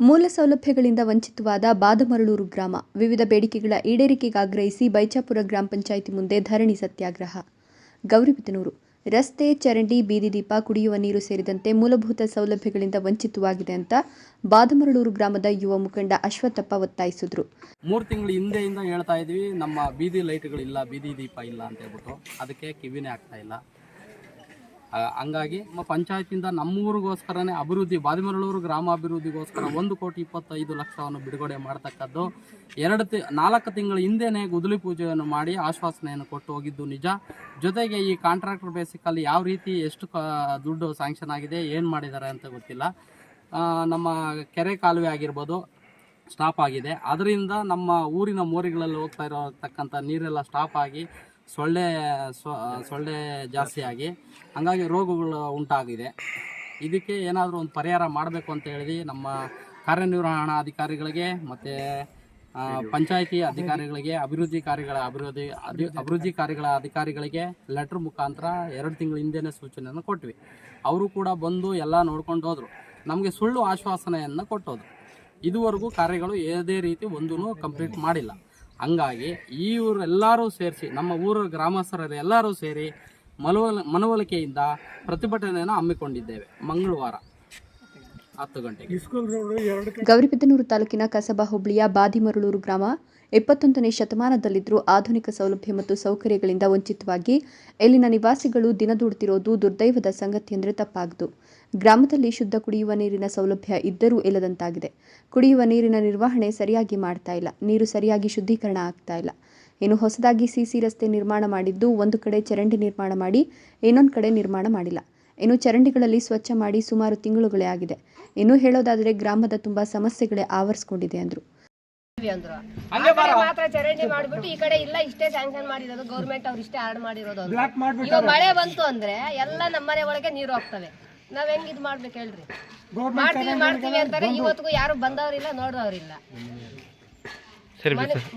ಮೂಲ ಸೌಲಭ್ಯಗಳಿಂದ ವಂಚಿತವಾದ ಬಾದಮರಳೂರು ಗ್ರಾಮ ವಿವಿಧ ಬೇಡಿಕೆಗಳ ಈಡೇರಿಕೆಗಾಗ್ರಹಿಸಿ ಬೈಚಾಪುರ ಗ್ರಾಮ ಪಂಚಾಯಿತಿ ಮುಂದೆ ಧರಣಿ ಸತ್ಯಾಗ್ರಹ. ಗೌರಿಬಿದನೂರು ರಸ್ತೆ, ಚರಂಡಿ, ಬೀದಿ ದೀಪ, ಕುಡಿಯುವ ನೀರು ಸೇರಿದಂತೆ ಮೂಲಭೂತ ಸೌಲಭ್ಯಗಳಿಂದ ವಂಚಿತವಾಗಿದೆ ಅಂತ ಬಾದಮರಳೂರು ಗ್ರಾಮದ ಯುವ ಮುಖಂಡ ಅಶ್ವತ್ಥಪ್ಪ ಒತ್ತಾಯಿಸಿದ್ರು. ಮೂರು ತಿಂಗಳ ಹಿಂದೆಯಿಂದ ಹೇಳ್ತಾ ಇದ್ವಿ, ನಮ್ಮ ಬೀದಿ ಲೈಟ್ಗಳಿಲ್ಲ ಬೀದಿ ದೀಪ ಇಲ್ಲ ಅಂತ ಹೇಳ್ಬಿಟ್ಟು, ಅದಕ್ಕೆ ಕಿವಿನೇ ಆಗ್ತಾ ಇಲ್ಲ. ಹಂಗಾಗಿ ನಮ್ಮ ಪಂಚಾಯತಿಂದ ನಮ್ಮೂರಿಗೋಸ್ಕರನೇ ಅಭಿವೃದ್ಧಿ, ಬಾದಿಮರಳೂರು ಗ್ರಾಮಾಭಿವೃದ್ಧಿಗೋಸ್ಕರ ಒಂದು ಕೋಟಿ ಇಪ್ಪತ್ತೈದು ಲಕ್ಷವನ್ನು ಬಿಡುಗಡೆ ಮಾಡತಕ್ಕದ್ದು. ಎರಡು ತಿ, ನಾಲ್ಕು ತಿಂಗಳ ಹಿಂದೆನೇ ಗುದುಲಿ ಪೂಜೆಯನ್ನು ಮಾಡಿ ಆಶ್ವಾಸನೆಯನ್ನು ಕೊಟ್ಟು ಹೋಗಿದ್ದು ನಿಜ. ಜೊತೆಗೆ ಈ ಕಾಂಟ್ರಾಕ್ಟರ್ ಬೇಸಿಕಲ್ಲಿ ಯಾವ ರೀತಿ ಎಷ್ಟು ದುಡ್ಡು ಸ್ಯಾಂಕ್ಷನ್ ಆಗಿದೆ, ಏನು ಮಾಡಿದ್ದಾರೆ ಅಂತ ಗೊತ್ತಿಲ್ಲ. ನಮ್ಮ ಕೆರೆ ಕಾಲುವೆ ಆಗಿರ್ಬೋದು ಸ್ಟಾಪ್ ಆಗಿದೆ. ಅದರಿಂದ ನಮ್ಮ ಊರಿನ ಮೋರಿಗಳಲ್ಲಿ ಹೋಗ್ತಾ ಇರತಕ್ಕಂಥ ನೀರೆಲ್ಲ ಸ್ಟಾಪ್ ಆಗಿ ಸೊಳ್ಳೆ ಸೊಳ್ಳೆ ಜಾಸ್ತಿಯಾಗಿ ಹಂಗಾಗಿ ರೋಗಗಳು ಉಂಟಾಗಿದೆ. ಇದಕ್ಕೆ ಏನಾದರೂ ಒಂದು ಪರಿಹಾರ ಮಾಡಬೇಕು ಅಂತ ಹೇಳಿ ನಮ್ಮ ಕಾರ್ಯನಿರ್ವಹಣಾ ಅಧಿಕಾರಿಗಳಿಗೆ ಮತ್ತು ಪಂಚಾಯಿತಿ ಅಧಿಕಾರಿಗಳಿಗೆ, ಅಭಿವೃದ್ಧಿ ಕಾರ್ಯಗಳ ಅಭಿವೃದ್ಧಿ, ಅಭಿ, ಅಭಿವೃದ್ಧಿ ಕಾರ್ಯಗಳ ಅಧಿಕಾರಿಗಳಿಗೆ ಲೆಟ್ರ್ ಮುಖಾಂತರ ಎರಡು ತಿಂಗಳ ಹಿಂದೆಯೇ ಸೂಚನೆಯನ್ನು ಕೊಟ್ವಿ. ಅವರು ಕೂಡ ಬಂದು ಎಲ್ಲ ನೋಡ್ಕೊಂಡು ಹೋದರು. ನಮಗೆ ಸುಳ್ಳು ಆಶ್ವಾಸನೆಯನ್ನು ಕೊಟ್ಟೋದು ಇದುವರೆಗೂ ಕಾರ್ಯಗಳು ಯಾವುದೇ ರೀತಿ ಒಂದೂ ಕಂಪ್ಲೀಟ್ ಮಾಡಿಲ್ಲ. ಹಂಗಾಗಿ ಈ ಊರೆಲ್ಲರೂ ಸೇರಿಸಿ ನಮ್ಮ ಊರ ಗ್ರಾಮಸ್ಥರ ಎಲ್ಲರೂ ಸೇರಿ ಮನವೊಲ ಮನವೊಲಿಕೆಯಿಂದ ಪ್ರತಿಭಟನೆಯನ್ನು ಹಮ್ಮಿಕೊಂಡಿದ್ದೇವೆ. ಮಂಗಳವಾರ ಹತ್ತು ಗಂಟೆಗೆ. ಗೌರಿಬಿದನೂರು ತಾಲೂಕಿನ ಕಸಬಾ ಹುಬ್ಳಿಯ ಬಾದಿಮರಳೂರು ಗ್ರಾಮ ಇಪ್ಪತ್ತೊಂದನೇ ಶತಮಾನದಲ್ಲಿದ್ದರೂ ಆಧುನಿಕ ಸೌಲಭ್ಯ ಮತ್ತು ಸೌಕರ್ಯಗಳಿಂದ ವಂಚಿತವಾಗಿ ಇಲ್ಲಿನ ನಿವಾಸಿಗಳು ದಿನದೂಡ್ತಿರೋದು ದುರ್ದೈವದ ಸಂಗತಿ ಅಂದರೆ ತಪ್ಪಾಗದು. ಗ್ರಾಮದಲ್ಲಿ ಶುದ್ಧ ಕುಡಿಯುವ ನೀರಿನ ಸೌಲಭ್ಯ ಇದ್ದರೂ ಇಲ್ಲದಂತಾಗಿದೆ. ಕುಡಿಯುವ ನೀರಿನ ನಿರ್ವಹಣೆ ಸರಿಯಾಗಿ ಮಾಡ್ತಾ ಇಲ್ಲ. ನೀರು ಸರಿಯಾಗಿ ಶುದ್ಧೀಕರಣ ಆಗ್ತಾ ಇಲ್ಲ. ಇನ್ನು ಹೊಸದಾಗಿ ಸಿಸಿ ರಸ್ತೆ ನಿರ್ಮಾಣ ಮಾಡಿದ್ದು ಒಂದು ಕಡೆ ಚರಂಡಿ ನಿರ್ಮಾಣ ಮಾಡಿ, ಇನ್ನೊಂದು ಕಡೆ ನಿರ್ಮಾಣ ಮಾಡಿಲ್ಲ. ಇನ್ನು ಚರಂಡಿಗಳಲ್ಲಿ ಸ್ವಚ್ಛ ಮಾಡಿ ಸುಮಾರು ತಿಂಗಳುಗಳೇ ಆಗಿದೆ. ಇನ್ನೂ ಹೇಳೋದಾದರೆ ಗ್ರಾಮದ ತುಂಬ ಸಮಸ್ಯೆಗಳೇ ಆವರಿಸಿಕೊಂಡಿದೆ ಅಂದರು. ಅಂದ್ರು. ಮಾತ್ರ ಚರಂಡಿ ಮಾಡ್ಬಿಟ್ಟು ಈ ಕಡೆ ಇಲ್ಲ ಇಷ್ಟೇ ಸ್ಯಾಂಕ್ಷನ್ ಮಾಡಿರೋದು ಗೌರ್ಮೆಂಟ್ ಅವ್ರು ಇಷ್ಟೇ ಆಡ್ ಮಾಡಿರೋದು ಇವಾಗ ಮಳೆ ಬಂತು ಅಂದ್ರೆ ಎಲ್ಲ ನಮ್ಮನೆ ಒಳಗೆ ನೀರು ಹೋಗ್ತವೆ. ನಾವ್ ಹೆಂಗ್ ಇದ್ ಮಾಡ್ಬೇಕು ಹೇಳ್ರಿ? ಮಾಡ್ತೀವಿ ಮಾಡ್ತೀವಿ ಅಂತಾರೆ ಇವತ್ತಿಗೂ ಯಾರು ಬಂದವ್ರಿಲ್ಲ ನೋಡೋರಿಲ್ಲ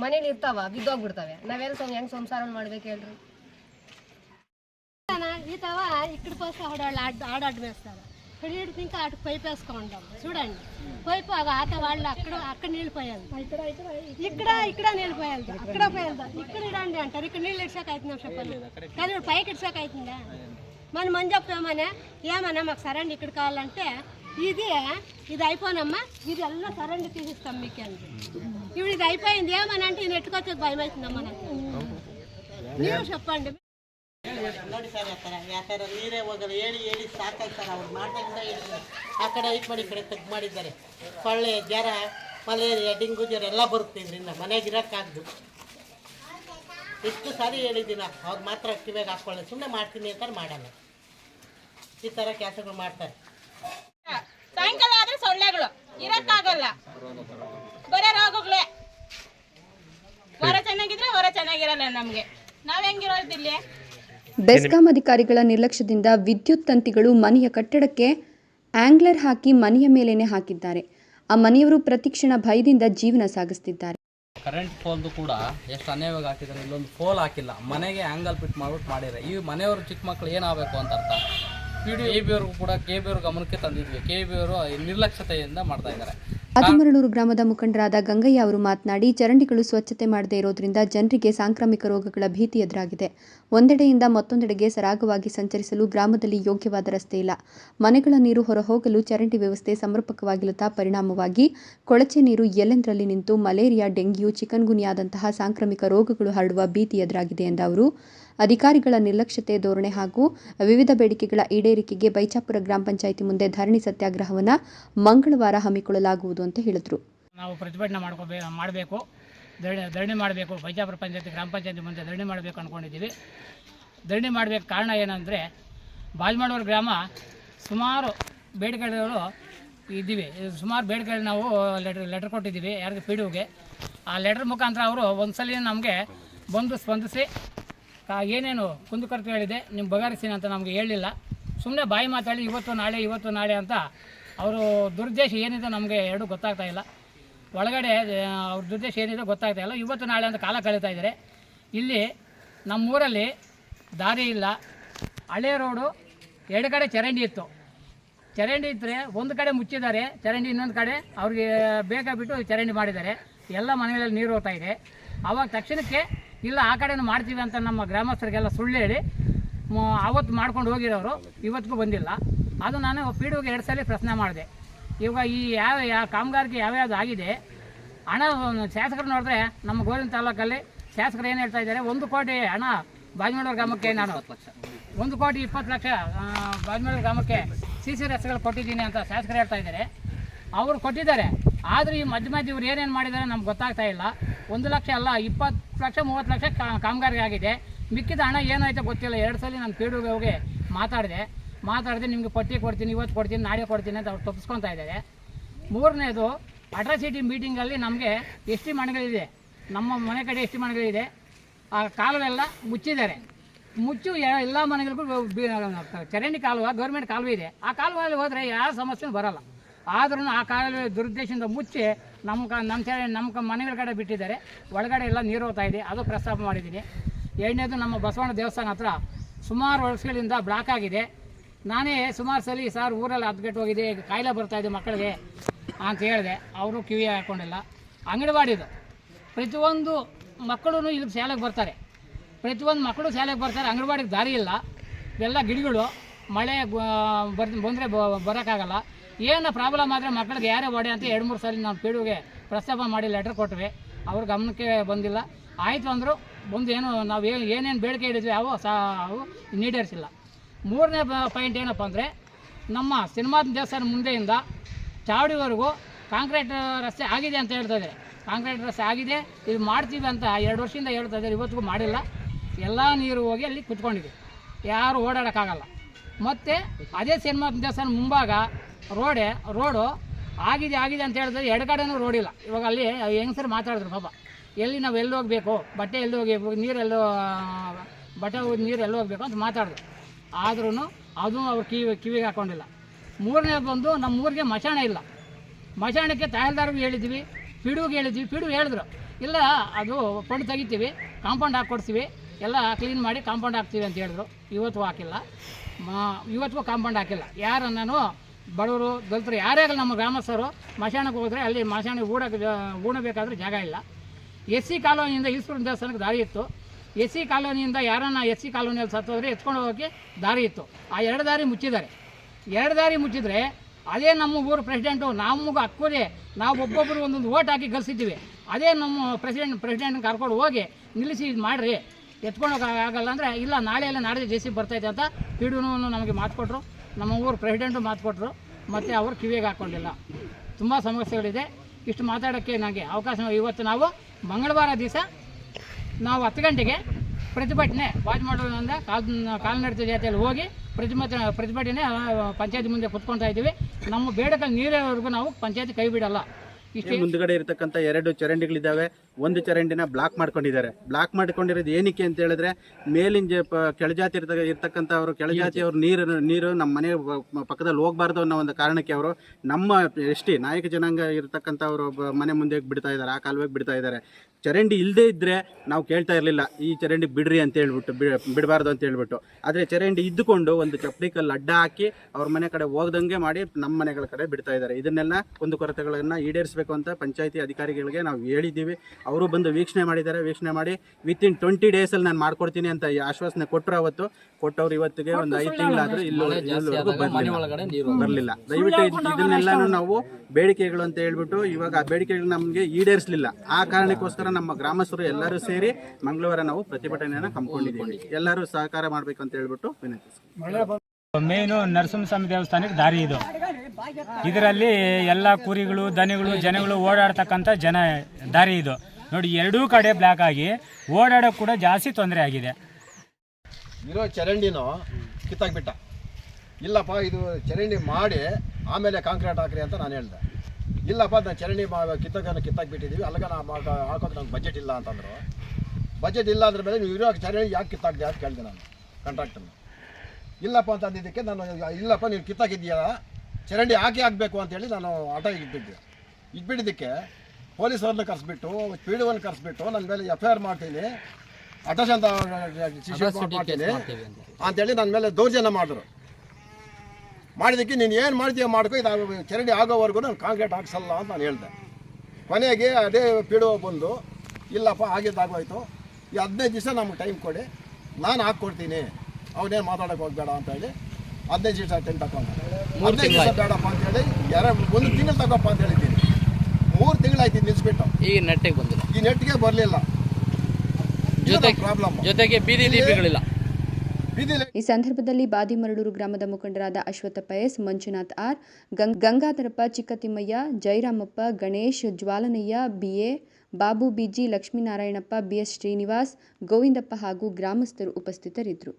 ಮನೇಲಿ ಇರ್ತಾವ ಬಿದ್ದೋಗ್ಬಿಡ್ತಾವೆ. ನಾವೆಲ್ಲ ಹೆಂಗ್ ಸಂಸಾರ ಮಾಡ್ಬೇಕು ಹೇಳ್ರಿ? ಈ ತವ ಇಕ್ಕಡ ಪೋಸ್ಟ್ ಹೊಡೋಳ ಆಡ್ ಆಡ್ ఇక్కడ ఇంకా అటు పైపు వేసుకుంటాం చూడండి. పైపు ఆట వాళ్ళు అక్కడ అక్కడ నీళ్ళు పోయాలి. ఇక్కడ ఇక్కడ నీళ్ళు పోయాలి. అక్కడ పోయాలి. ఇక్కడ ఇడండి అంటారు. ఇక్కడ నీళ్ళు ఇచ్చాక అవుతున్నాం చెప్పండి. కానీ పైకి ఇచ్చాక అవుతుందా మన మనం చెప్తామనే ఏమన్నా మాకు సరండి ఇక్కడ కావాలంటే ఇది ఇది అయిపోనమ్మా. ఇది ఎలా సరండి తీసిస్తాం మీకు అండి ఇప్పుడు ఇది అయిపోయింది. ఏమని అంటే ఇది ఎట్టుకొచ్చేది? భయం అవుతుందమ్మా నాకు. మీరు చెప్పండి. ನೋಡಿ ಸರ್ ಆ ಥರ. ಯಾಕಂದ್ರೆ ನೀರೇ ಹೋಗಲ್ಲ. ಹೇಳಿ ಹೇಳಿ ಸಾಕಾಯ್ತು ಸರ್, ಅವ್ರು ಮಾಡ್ದಂಗ ಆ ಕಡೆ ಐದು ಮಾಡಿ, ಈ ಕಡೆ ತೆಗ್ದು ಮಾಡಿದ್ದಾರೆ. ಸೊಳ್ಳೆ ಜ್ವರ, ಮಲೇರಿಯಾ, ಡೆಂಗು ಜ್ವರ ಎಲ್ಲ ಬರುತ್ತೆ ಇದರಿಂದ. ಮನೆಗೆ ಇರೋಕ್ಕಾಗ್ದು. ಎಷ್ಟು ಸಾರಿ ಹೇಳಿದ್ದೀನ. ಅವ್ರು ಮಾತ್ರ ಕಿವಿಗೆ ಹಾಕ್ಕೊಳ್ಳಿ ಸುಮ್ಮನೆ ಮಾಡ್ತೀನಿ ಅಂತ ಮಾಡಲ್ಲ. ಈ ಥರ ಕೆಲಸಗಳು ಮಾಡ್ತಾರೆ. ಸಾಯಂಕಾಲ ಆದರೆ ಸೊಳ್ಳೆಗಳು. ಇರೋಕ್ಕಾಗಲ್ಲ. ಬರೇ ರೋಗಗಳೇ. ಹೊರ ಚೆನ್ನಾಗಿದ್ರೆ ಹೊರ ಚೆನ್ನಾಗಿರಲ್ಲ ನಮಗೆ. ನಾವು ಹೆಂಗಿರೋದು ಇಲ್ಲಿ? ಬೆಸ್ಕಾಂ ಅಧಿಕಾರಿಗಳ ನಿರ್ಲಕ್ಷ್ಯದಿಂದ ವಿದ್ಯುತ್ ತಂತಿಗಳು ಮನೆಯ ಕಟ್ಟಡಕ್ಕೆ ಆಂಗ್ಲರ್ ಹಾಕಿ ಮನೆಯ ಮೇಲೇನೆ ಹಾಕಿದ್ದಾರೆ. ಆ ಮನೆಯವರು ಪ್ರತಿಕ್ಷಣ ಭಯದಿಂದ ಜೀವನ ಸಾಗಿಸ್ತಿದ್ದಾರೆ. ಕರೆಂಟ್ ಪೋಲ್ದು ಕೂಡ ಎಷ್ಟು ಅನ್ಯವಾಗಿ ಹಾಕಿದ್ದಾರೆ ಇಲ್ಲೊಂದು ಪೋಲ್ ಹಾಕಿಲ್ಲ. ಮನೆಗೆ ಆ್ಯಂಗಲ್ ಫಿಟ್ ಮಾಡ್ಬಿಟ್ಟು ಮಾಡಿದ್ದಾರೆ. ಈ ಮನೆಯವರು ಚಿಕ್ಕ ಮಕ್ಕಳು ಏನಾಗಬೇಕು ಅಂತ ಅರ್ಥ? ಪಿ ಡಿ ಎ ಬಿ ಅವ್ರಿಗೂ ಕೂಡ ಕೆ ಬಿ ಅವ್ರ ಗಮನಕ್ಕೆ ತಂದಿದ್ವಿ. ಕೆ ಬಿ ಅವರು ನಿರ್ಲಕ್ಷ್ಯತೆಯಿಂದ ಮಾಡ್ತಾ ಇದ್ದಾರೆ. ಆದಿಮರಳೂರು ಗ್ರಾಮದ ಮುಖಂಡರಾದ ಗಂಗಯ್ಯ ಅವರು ಮಾತನಾಡಿ, ಚರಂಡಿಗಳು ಸ್ವಚ್ಛತೆ ಮಾಡದೇ ಇರೋದ್ರಿಂದ ಜನರಿಗೆ ಸಾಂಕ್ರಾಮಿಕ ರೋಗಗಳ ಭೀತಿ ಎದುರಾಗಿದೆ. ಒಂದೆಡೆಯಿಂದ ಮತ್ತೊಂದೆಡೆಗೆ ಸರಾಗವಾಗಿ ಸಂಚರಿಸಲು ಗ್ರಾಮದಲ್ಲಿ ಯೋಗ್ಯವಾದ ರಸ್ತೆ ಇಲ್ಲ. ಮನೆಗಳ ನೀರು ಹೊರಹೋಗಲು ಚರಂಡಿ ವ್ಯವಸ್ಥೆ ಸಮರ್ಪಕವಾಗಿಲ್ಲದ ಪರಿಣಾಮವಾಗಿ ಕೊಳಚೆ ನೀರು ಎಲ್ಲೆಂದರಲ್ಲಿ ನಿಂತು ಮಲೇರಿಯಾ, ಡೆಂಗ್ಯೂ, ಚಿಕನ್ಗುನ್ಯಾದಂತಹ ಸಾಂಕ್ರಾಮಿಕ ರೋಗಗಳು ಹರಡುವ ಭೀತಿ ಎದುರಾಗಿದೆ ಎಂದ ಅವರು ಅಧಿಕಾರಿಗಳ ನಿರ್ಲಕ್ಷ್ಯತೆ ಧೋರಣೆ ಹಾಗೂ ವಿವಿಧ ಬೇಡಿಕೆಗಳ ಈಡೇರಿಕೆಗೆ ಬೈಚಾಪುರ ಗ್ರಾಮ ಪಂಚಾಯಿತಿ ಮುಂದೆ ಧರಣಿ ಸತ್ಯಾಗ್ರಹವನ್ನು ಮಂಗಳವಾರ ಹಮ್ಮಿಕೊಳ್ಳಲಾಗುವುದು ಅಂತ ಹೇಳಿದರು. ನಾವು ಪ್ರತಿಭಟನೆ ಮಾಡಬೇಕು. ಧರಣಿ ಮಾಡಬೇಕು. ಬೈಜಾಪುರ ಪಂಚಾಯತಿ, ಗ್ರಾಮ ಪಂಚಾಯತಿ ಮುಂದೆ ಧರಣಿ ಮಾಡಬೇಕು ಅಂದ್ಕೊಂಡಿದ್ದೀವಿ ಧರಣಿ ಮಾಡಬೇಕು ಕಾರಣ ಏನಂದರೆ ಬಾಜ್ಮಾಡೂರು ಗ್ರಾಮ ಸುಮಾರು ಬೇಡಿಕೆಗಳು ಇದ್ದೀವಿ. ಸುಮಾರು ಬೇಡಿಕೆಗಳು ನಾವು ಲೆಟರ್ ಲೆಟರ್ ಕೊಟ್ಟಿದ್ದೀವಿ. ಯಾರಿಗೆ ಪಿ ಆ ಲೆಟರ್ ಮುಖಾಂತರ ಅವರು ಒಂದು ಸಲ ನಮಗೆ ಬಂದು ಸ್ಪಂದಿಸಿ ಏನೇನು ಕುಂದುಕೊರತೆ ಹೇಳಿದೆ ನಿಮ್ಮ ಬಗೆಹರಿಸ್ತೀನಿ ಅಂತ ನಮಗೆ ಹೇಳಿಲ್ಲ. ಸುಮ್ಮನೆ ಬಾಯಿ ಮಾತಾಡಿ, ಇವತ್ತು ನಾಳೆ ಇವತ್ತು ನಾಳೆ ಅಂತ ಅವರು ದುರ್ದೇಶ ಏನಿದೆ ನಮಗೆ ಎರಡು ಗೊತ್ತಾಗ್ತಾ ಇಲ್ಲ. ಒಳಗಡೆ ಅವ್ರ ದುರ್ದೇಶ ಏನಿದೆ ಗೊತ್ತಾಗ್ತಾ ಇಲ್ಲ. ಇವತ್ತು ನಾಳೆ ಅಂತ ಕಾಲ ಕಳೀತಾ ಇದ್ದಾರೆ. ಇಲ್ಲಿ ನಮ್ಮೂರಲ್ಲಿ ದಾರಿ ಇಲ್ಲ. ಹಳೆ ರೋಡು, ಎರಡು ಕಡೆ ಚರಂಡಿ ಇತ್ತು. ಚರಂಡಿ ಇದ್ದರೆ ಒಂದು ಕಡೆ ಮುಚ್ಚಿದ್ದಾರೆ, ಚರಂಡಿ ಇನ್ನೊಂದು ಕಡೆ ಅವ್ರಿಗೆ ಬಿಟ್ಟು ಚರಂಡಿ ಮಾಡಿದ್ದಾರೆ. ಎಲ್ಲ ಮನೆಗಳಲ್ಲಿ ನೀರು ಹೋಗ್ತಾ ಇದೆ. ಆವಾಗ ತಕ್ಷಣಕ್ಕೆ ಇಲ್ಲ ಆ ಕಡೆನೂ ಮಾಡ್ತೀವಿ ಅಂತ ನಮ್ಮ ಗ್ರಾಮಸ್ಥರಿಗೆಲ್ಲ ಸುಳ್ಳು ಹೇಳಿ ಅವತ್ತು ಮಾಡ್ಕೊಂಡು ಹೋಗಿರೋರು ಇವತ್ತಿಗೂ ಬಂದಿಲ್ಲ. ಅದು ನಾನು ಪಿ ಡಿ ಎರಡು ಸಲ ಪ್ರಶ್ನೆ ಮಾಡಿದೆ. ಇವಾಗ ಈ ಯಾವ ಯಾವ ಕಾಮಗಾರಿಕೆ ಯಾವ್ಯಾವ್ದು ಆಗಿದೆ? ಹಣ ಶಾಸಕರು ನೋಡಿದ್ರೆ ನಮ್ಮ ಗೋವಿಂದ ತಾಲೂಕಲ್ಲಿ ಶಾಸಕರು ಏನು ಹೇಳ್ತಾ ಇದ್ದಾರೆ? ಒಂದು ಕೋಟಿ ಹಣ ಬಾಜ್ಮಳೂರು ಗ್ರಾಮಕ್ಕೆ ನಾನು. ಒಂದು ಕೋಟಿ ಇಪ್ಪತ್ತು ಲಕ್ಷ ಆ, ಗ್ರಾಮಕ್ಕೆ ಸಿ ಸಿ ರಸ್ತೆಗಳು ಕೊಟ್ಟಿದ್ದೀನಿ ಅಂತ ಶಾಸಕರು ಹೇಳ್ತಾ ಇದ್ದಾರೆ. ಅವರು ಕೊಟ್ಟಿದ್ದಾರೆ. ಆದರೆ ಈ ಮಧ್ಯ ಮಧ್ಯ ಇವ್ರು ಏನೇನು ಮಾಡಿದ್ದಾರೆ ನಮ್ಗೆ ಗೊತ್ತಾಗ್ತಾ ಇಲ್ಲ. ಒಂದು ಲಕ್ಷ ಅಲ್ಲ, ಇಪ್ಪತ್ತು ಲಕ್ಷ, ಮೂವತ್ತು ಲಕ್ಷ ಕಾಮಗಾರಿಗೆ ಕಾಮಗಾರಿ ಆಗಿದೆ. ಮಿಕ್ಕಿದ ಹಣ ಏನಾಯ್ತೋ ಗೊತ್ತಿಲ್ಲ. ಎರಡು ಸಲ ನಾನು ಪಿ ಹೋಗಿ ಮಾತಾಡಿದೆ. ಮಾತಾಡಿದೆ, ನಿಮಗೆ ಪಟ್ಟಿ ಕೊಡ್ತೀನಿ, ಇವತ್ತು ಕೊಡ್ತೀನಿ, ನಾಳೆ ಕೊಡ್ತೀನಿ ಅಂತ ಅವ್ರು ತಪ್ಪಿಸ್ಕೊತಾ ಇದ್ದಾರೆ. ಮೂರನೇದು ಅಟ್ರಾಸಿಟಿ ಮೀಟಿಂಗಲ್ಲಿ ನಮಗೆ ಎಸ್ ಟಿ ಮನೆಗಳಿದೆ. ನಮ್ಮ ಮನೆ ಕಡೆ ಎಸ್ ಮನೆಗಳಿದೆ. ಆ ಕಾಲುವೆಲ್ಲ ಮುಚ್ಚಿದ್ದಾರೆ. ಮುಚ್ಚು ಎಲ್ಲ ಮನೆಗಳಿಗೂ ಚರಂಡಿ ಕಾಲುವೆ, ಗೌರ್ಮೆಂಟ್ ಕಾಲುವೆ ಇದೆ. ಆ ಕಾಲುವಲ್ಲಿ ಹೋದರೆ ಯಾವ ಸಮಸ್ಯೆನೂ ಬರಲ್ಲ. ಆದ್ರೂ ಆ ಕಾಲದಲ್ಲಿ ದುರುದ್ದೇಶದಿಂದ ಮುಚ್ಚಿ ನಮ್ಮ ಕ ನಮ್ಮ ಸೈಡ್ ನಮ್ಮ ಮನೆಗಳ ಕಡೆ ಬಿಟ್ಟಿದ್ದಾರೆ. ಒಳಗಡೆ ಎಲ್ಲ ನೀರು ಹೋಗ್ತಾ ಇದೆ. ಅದು ಪ್ರಸ್ತಾಪ ಮಾಡಿದ್ದೀನಿ. ಎರಡನೇದು ನಮ್ಮ ಬಸವಣ್ಣ ದೇವಸ್ಥಾನ ಹತ್ರ ಸುಮಾರು ವರ್ಷಗಳಿಂದ ಬ್ಲಾಕ್ ಆಗಿದೆ. ನಾನೇ ಸುಮಾರು ಸಲ ಸರ್ ಊರಲ್ಲಿ ಹದ್ಗೆಟ್ಟು ಹೋಗಿದೆ ಕಾಯಿಲೆ ಇದೆ ಮಕ್ಕಳಿಗೆ ಅಂತ ಹೇಳಿದೆ. ಅವರು ಕಿವಿ ಹಾಕ್ಕೊಂಡಿಲ್ಲ ಅಂಗನವಾಡಿದು. ಪ್ರತಿಯೊಂದು ಮಕ್ಕಳು ಇಲ್ಲಿ ಶಾಲೆಗೆ ಬರ್ತಾರೆ. ಪ್ರತಿಯೊಂದು ಮಕ್ಕಳು ಶಾಲೆಗೆ ಬರ್ತಾರೆ. ಅಂಗನವಾಡಿಗೆ ದಾರಿ ಇಲ್ಲ. ಎಲ್ಲ ಗಿಡಗಳು ಮಳೆ ಬರ್ ಬಂದರೆ ಬರೋಕ್ಕಾಗಲ್ಲ. ಏನು ಪ್ರಾಬ್ಲಮ್ ಆದರೆ ಮಕ್ಕಳಿಗೆ ಯಾರೇ ಹೊಡೆ ಅಂತ ಎರಡು ಮೂರು ಸಲ ನಾವು ಪಿಡುಗೆ ಪ್ರಸ್ತಾಪ ಮಾಡಿ ಲೆಟ್ರ್ ಕೊಟ್ವಿ. ಅವ್ರ ಗಮನಕ್ಕೆ ಬಂದಿಲ್ಲ. ಆಯಿತು ಅಂದರು ಬಂದು ಏನು ನಾವು ಏನು ಏನೇನು ಬೇಡಿಕೆ ಇಡಿದ್ವಿ ಅವು ಸಹ ಅವು ನೀಡೇರಿಸಿಲ್ಲ ಮೂರನೇ ಪಾಯಿಂಟ್ ಏನಪ್ಪ ಅಂದರೆ ನಮ್ಮ ಸಿನಿಮಾ ದೇವಸ್ಥಾನ ಮುಂದೆಯಿಂದ ಚಾವಡಿವರೆಗೂ ಕಾಂಕ್ರೀಟ್ ರಸ್ತೆ ಆಗಿದೆ ಅಂತ ಹೇಳ್ತಾ ಇದ್ದಾರೆ. ಕಾಂಕ್ರೀಟ್ ರಸ್ತೆ ಆಗಿದೆ, ಇದು ಮಾಡ್ತೀವಿ ಅಂತ ಎರಡು ವರ್ಷದಿಂದ ಹೇಳ್ತಾ ಇದ್ದಾರೆ, ಇವತ್ತಿಗೂ ಮಾಡಿಲ್ಲ. ಎಲ್ಲ ನೀರು ಹೋಗಿ ಅಲ್ಲಿ ಕುತ್ಕೊಂಡಿದೆ ಯಾರು ಓಡಾಡೋಕ್ಕಾಗಲ್ಲ. ಮತ್ತು ಅದೇ ಸಿನಿಮಾ ದೇವಸ್ಥಾನ ಮುಂಭಾಗ ರೋಡೆ ರೋಡು ಆಗಿದೆ ಆಗಿದೆ ಅಂತ ಹೇಳಿದ್ರೆ ಎಡಗಡೆನೂ ರೋಡ್ ಇಲ್ಲ. ಇವಾಗ ಅಲ್ಲಿ ಹೆಂಗಸರು ಮಾತಾಡಿದ್ರು ಪಾಪ. ಎಲ್ಲಿ ನಾವು ಎಲ್ಲಿ ಹೋಗಬೇಕು? ಬಟ್ಟೆ ಎಲ್ಲಿ ಹೋಗಿ ನೀರೆಲ್ಲೋ ಬಟ್ಟೆ ನೀರು ಎಲ್ಲಿ ಹೋಗಬೇಕು ಅಂತ ಮಾತಾಡಿದ್ರು. ಆದ್ರೂ ಅದು ಅವ್ರು ಕಿವಿ, ಕಿವಿಗೆ ಹಾಕ್ಕೊಂಡಿಲ್ಲ ಮೂರನೇ ಬಂದು ನಮ್ಮ ಊರಿಗೆ ಮಶಾಣ ಇಲ್ಲ. ಮಶಾಣಕ್ಕೆ ತಹಲ್ದಾರ್ಗೂ ಹೇಳಿದ್ವಿ, ಪಿಡುಗೆ ಹೇಳಿದ್ವಿ, ಪಿಡು ಹೇಳಿದ್ರು. ಇಲ್ಲ, ಅದು ಫಂಡ್ ತೆಗಿತೀವಿ, ಕಾಂಪೌಂಡ್ ಹಾಕ್ಕೊಡ್ತೀವಿ ಎಲ್ಲ ಕ್ಲೀನ್ ಮಾಡಿ ಕಾಂಪೌಂಡ್ ಹಾಕ್ತೀವಿ ಅಂತ ಹೇಳಿದ್ರು. ಇವತ್ತು ಹಾಕಿಲ್ಲ. ಮಾ ಇವತ್ತಿಗೂ ಕಾಂಪೌಂಡ್ ಹಾಕಿಲ್ಲ. ಯಾರು ನಾನು ಬಡವರು, ದಲಿತರು ಯಾರೇ ಆಗಲಿ ನಮ್ಮ ಗ್ರಾಮಸ್ಥರು ಮಶಾಣಕ್ಕೆ ಹೋದರೆ ಅಲ್ಲಿ ಮಶಾಣ ಊಡಕ್ಕೆ ಉಣಬೇಕಾದ್ರೆ ಜಾಗ ಇಲ್ಲ. ಎಸ್ ಸಿ ಕಾಲೋನಿಯಿಂದ ಈಶ್ವರನ ದೇವಸ್ಥಾನಕ್ಕೆ ದಾರಿ ಇತ್ತು. ಎಸ್ ಸಿ ಕಾಲೋನಿಯಿಂದ ಯಾರನ್ನ ಎಸ್ ಸಿ ಕಾಲೋನಿಯಲ್ಲಿ ಸತ್ತೋದ್ರೆ ಎತ್ಕೊಂಡು ಹೋಗೋಕ್ಕೆ ದಾರಿ ಇತ್ತು. ಆ ಎರಡು ದಾರಿ ಮುಚ್ಚಿದ್ದಾರೆ. ಎರಡು ದಾರಿ ಮುಚ್ಚಿದ್ರೆ ಅದೇ ನಮ್ಮ ಊರು ಪ್ರೆಸಿಡೆಂಟು ನಮಗೆ ಹಕ್ಕೋದೆ ನಾವು ಒಬ್ಬೊಬ್ಬರು ಒಂದೊಂದು ಓಟ್ ಹಾಕಿ ಗಳಿಸಿದ್ದೀವಿ. ಅದೇ ನಮ್ಮ ಪ್ರೆಸಿಡೆಂಟ್ ಪ್ರೆಸಿಡೆಂಟ್ ಕರ್ಕೊಂಡು ಹೋಗಿ ನಿಲ್ಲಿಸಿ ಇದು ಮಾಡಿರಿ. ಎತ್ಕೊಂಡು ಆಗಲ್ಲ ಅಂದರೆ ಇಲ್ಲ ನಾಳೆ ಎಲ್ಲ ನಾಳೆ ಜೆ ಸಿ ಬರ್ತೈತೆ ಅಂತ ಪಿಡುನು ನಮಗೆ ಮಾತು ಕೊಟ್ಟರು ನಮ್ಮ ಊರು ಪ್ರೆಸಿಡೆಂಟು ಮಾತು ಕೊಟ್ಟರು ಮತ್ತು ಅವರು ಕಿವಿಗೆ ಹಾಕ್ಕೊಂಡಿಲ್ಲ ತುಂಬ ಸಮಸ್ಯೆಗಳಿದೆ. ಇಷ್ಟು ಮಾತಾಡೋಕ್ಕೆ ನನಗೆ ಅವಕಾಶ ಇವತ್ತು ನಾವು ಮಂಗಳವಾರ ದಿವಸ ನಾವು ಹತ್ತು ಗಂಟೆಗೆ ಪ್ರತಿಭಟನೆ ವಾಜ್ ಮಾಡೋದ್ರಿಂದ ಕಾಲ್ ಕಾಲ್ನಡಿತ ಜಾತಿಯಲ್ಲಿ ಹೋಗಿ ಪ್ರತಿಭಟನೆ ಪ್ರತಿಭಟನೆ ಪಂಚಾಯತಿ ಮುಂದೆ ಕುತ್ಕೊಳ್ತಾ ಇದ್ದೀವಿ. ನಮ್ಮ ಬೇಡಕ್ಕೆ ನೀರಿರೋವರೆಗೂ ನಾವು ಪಂಚಾಯತಿ ಕೈ ಬಿಡಲ್ಲ. ಮುಂದ್ಗಡೆ ಇರತಕ್ಕಂತ ಎರಡು ಚರಂಡಿಗಳಿದ್ದಾವೆ. ಒಂದು ಚರಂಡಿನ ಬ್ಲಾಕ್ ಮಾಡ್ಕೊಂಡಿದ್ದಾರೆ. ಬ್ಲಾಕ್ ಮಾಡ್ಕೊಂಡಿರೋದು ಏನಕ್ಕೆ ಅಂತ ಹೇಳಿದ್ರೆ ಮೇಲಿನ ಜ- ಇರ್ತ ಕೆಳಜಾತಿ ಇರ್ತಕ್ಕ ಇರ್ತಕ್ಕಂಥವ್ರು ಕೆಳಜಾತಿಯವ್ರು ನೀರು ನೀರು ನಮ್ಮ ಮನೆ ಪಕ್ಕದಲ್ಲಿ ಹೋಗ್ಬಾರ್ದು ಅನ್ನೋ ಒಂದು ಕಾರಣಕ್ಕೆ ಅವರು ನಮ್ಮ ಎಷ್ಟಿ ನಾಯಕ ಜನಾಂಗ ಇರತಕ್ಕಂಥವ್ರು ಮನೆ ಮುಂದೆ ಬಿಡ್ತಾ ಇದ್ದಾರೆ ಆ ಕಾಲುವೆಗೆ ಬಿಡ್ತಾ ಇದ್ದಾರೆ. ಚರಂಡಿ ಇಲ್ಲದೇ ಇದ್ದರೆ ನಾವು ಕೇಳ್ತಾ ಇರಲಿಲ್ಲ ಈ ಚರಂಡಿ ಬಿಡ್ರಿ ಅಂತ ಹೇಳ್ಬಿಟ್ಟು ಬಿಡಬಾರ್ದು ಅಂತ ಹೇಳ್ಬಿಟ್ಟು. ಆದರೆ ಚರಂಡಿ ಇದ್ದುಕೊಂಡು ಒಂದು ಚಪ್ಪಡಿ ಕಲ್ಲು ಅಡ್ಡ ಹಾಕಿ ಅವ್ರ ಮನೆ ಕಡೆ ಹೋಗ್ದಂಗೆ ಮಾಡಿ ನಮ್ಮ ಮನೆಗಳ ಕಡೆ ಬಿಡ್ತಾ ಇದ್ದಾರೆ. ಇದನ್ನೆಲ್ಲ ಒಂದು ಕೊರತೆಗಳನ್ನು ಈಡೇರಿಸಬೇಕು ಅಂತ ಪಂಚಾಯತಿ ಅಧಿಕಾರಿಗಳಿಗೆ ನಾವು ಹೇಳಿದ್ದೀವಿ. ಅವರು ಬಂದು ವೀಕ್ಷಣೆ ಮಾಡಿದ್ದಾರೆ. ವೀಕ್ಷಣೆ ಮಾಡಿ ವಿತಿನ್ ಟ್ವೆಂಟಿ ಡೇಸಲ್ಲಿ ನಾನು ಮಾಡ್ಕೊಡ್ತೀನಿ ಅಂತ ಈ ಆಶ್ವಾಸನೆ ಕೊಟ್ಟರು ಅವತ್ತು. ಕೊಟ್ಟವ್ರು ಇವತ್ತಿಗೆ ಒಂದು ಐದು ತಿಂಗಳಾದರೂ ಇಲ್ಲೂ ಬರಲಿಲ್ಲ. ದಯವಿಟ್ಟು ಇದನ್ನೆಲ್ಲನೂ ನಾವು ಬೇಡಿಕೆಗಳು ಅಂತ ಹೇಳ್ಬಿಟ್ಟು ಇವಾಗ ಆ ಬೇಡಿಕೆಗಳು ನಮಗೆ ಈಡೇರಿಸಲಿಲ್ಲ. ಆ ಕಾರಣಕ್ಕೋಸ್ಕರ ನಮ್ಮ ಗ್ರಾಮಸ್ಥರು ಎಲ್ಲರೂ ಸೇರಿ ಮಂಗಳವಾರ ನಾವು ಪ್ರತಿಭಟನೆಯನ್ನು ಹಮ್ಮಿಕೊಂಡಿದ್ದೀವಿ. ಎಲ್ಲರೂ ಸಹಕಾರ ಮಾಡಬೇಕು ಅಂತ ಹೇಳ್ಬಿಟ್ಟು ವಿನಂತಿಸ್ತೀವಿ ಮೇನು ನರಸಿಂಹಸ್ವಾಮಿ ದೇವಸ್ಥಾನಕ್ಕೆ ದಾರಿ ಇದು. ಇದರಲ್ಲಿ ಎಲ್ಲ ಕುರಿಗಳು ದನಿಗಳು ಜನಗಳು ಓಡಾಡ್ತಕ್ಕಂಥ ಜನ ದಾರಿ ಇದು. ನೋಡಿ ಎರಡೂ ಕಡೆ ಬ್ಲಾಕ್ ಆಗಿ ಓಡಾಡೋಕೆ ಕೂಡ ಜಾಸ್ತಿ ತೊಂದರೆ ಆಗಿದೆ. ಇರೋ ಚರಂಡಿನೂ ಕಿತ್ತಾಕ್ಬಿಟ್ಟ. ಇಲ್ಲಪ್ಪ ಇದು ಚರಂಡಿ ಮಾಡಿ ಆಮೇಲೆ ಕಾಂಕ್ರೀಟ್ ಹಾಕ್ರಿ ಅಂತ ನಾನು ಹೇಳ್ದೆ. ಇಲ್ಲಪ್ಪ ನಾನು ಚರಂಡಿ ಮಾ ಕಿತ್ತಕ ಬಿಟ್ಟಿದ್ದೀವಿ ಅಲ್ಲಿಗೆ ನಾ ಹಾಕೋದು ನಂಗೆ ಬಜೆಟ್ ಇಲ್ಲ ಅಂತಂದರು. ಬಜೆಟ್ ಇಲ್ಲ ಅಂದ್ರ ಮೇಲೆ ನೀವು ಇರೋ ಚರಂಡಿ ಯಾಕೆ ಕಿತ್ತಾಕ್ದೆ ಅಂತ ಕೇಳಿದೆ ನಾನು ಕಾಂಟ್ರಾಕ್ಟರ್ನ ಇಲ್ಲಪ್ಪ ಅಂತ ಅಂದಿದ್ದಕ್ಕೆ ನಾನು ಇಲ್ಲಪ್ಪ ನೀವು ಕಿತ್ತಾಕಿದ್ದೀಯಲ್ಲ ಚರಂಡಿ ಹಾಕಿ ಹಾಕಬೇಕು ಅಂತೇಳಿ ನಾನು ಆಟ ಇಟ್ಬಿಟ್ಟಿದ್ದೆ ಇಟ್ಬಿಟ್ಟಿದ್ದಕ್ಕೆ ಪೊಲೀಸವ್ರನ್ನ ಕರೆಸ್ಬಿಟ್ಟು ಪಿ ಡಿ ಒನ್ ಕರೆಸ್ಬಿಟ್ಟು ನನ್ನ ಮೇಲೆ ಎಫ್ ಐ ಆರ್ ಮಾಡ್ತೀನಿ ಅಟಶಂತ ಅಂತ. ಮಾಡ್ತೀನಿ ಅಂತೇಳಿ ನನ್ನ ಮೇಲೆ ದೌರ್ಜನ್ಯ ಮಾಡಿದ್ರು. ಮಾಡಿದ್ದಕ್ಕೆ ನೀನು ಏನು ಮಾಡ್ತೀಯ ಮಾಡ್ಕೊ ಇದು ಚರಂಡಿ ಆಗೋವರೆಗೂ ನಾನು ಕಾಂಕ್ರೀಟ್ ಹಾಕ್ಸಲ್ಲ ಅಂತ ನಾನು ಹೇಳಿದೆ. ಕೊನೆಗೆ ಅದೇ ಪಿ ಡಿ ಒ ಬಂದು ಇಲ್ಲಪ್ಪ ಆಗಿದ್ದಾಗೋಯ್ತು ಈ ಹದಿನೈದು ದಿವಸ ನಮ್ಗೆ ಟೈಮ್ ಕೊಡಿ ನಾನು ಹಾಕ್ಕೊಡ್ತೀನಿ. ಅವನೇನು ಮಾತಾಡೋಕೆ ಹೋಗ್ಬೇಡ ಅಂತ ಹೇಳಿ ಹದಿನೈದು ದಿವಸ ಟೈಮ್ ತಗೊಂಡು ಹದಿನೈದು ದಿವಸ ಬೇಡಪ್ಪ ಅಂತ ಹೇಳಿ ಎರಡು ಒಂದು ತಿಂಗಳು ತಗೋಪ್ಪ ಅಂತ ಹೇಳಿದ್ದೀನಿ. ಮೂರು ತಿಂಗಳಾಯ್ತು ನಿಲ್ಲಿಸ್ಬಿಟ್ಟು ಈಗ ನೆಟ್ಟಿಗೆ ಬಂದಿಲ್ಲ. ಈ ನೆಟ್ಟಿಗೆ ಬರಲಿಲ್ಲ. ಜೊತೆಗೆ ಪ್ರಾಬ್ಲಮ್ ಜೊತೆಗೆ ಬೀದಿ ದೀಪಗಳಿಲ್ಲ. ಈ ಸಂದರ್ಭದಲ್ಲಿ ಬಾದಿಮರಳೂರು ಗ್ರಾಮದ ಮುಖಂಡರಾದ Ashwathappa S Manjunath R, ಗಂಗ್- Gangadharappa Chikkathimmaiah, Jairamappa, Ganesh, Jwalanaiah, BA Babu, BG Lakshminarayanappa, BS Srinivas, Govindappa ಹಾಗೂ ಗ್ರಾಮಸ್ಥರು ಉಪಸ್ಥಿತರಿದ್ದರು.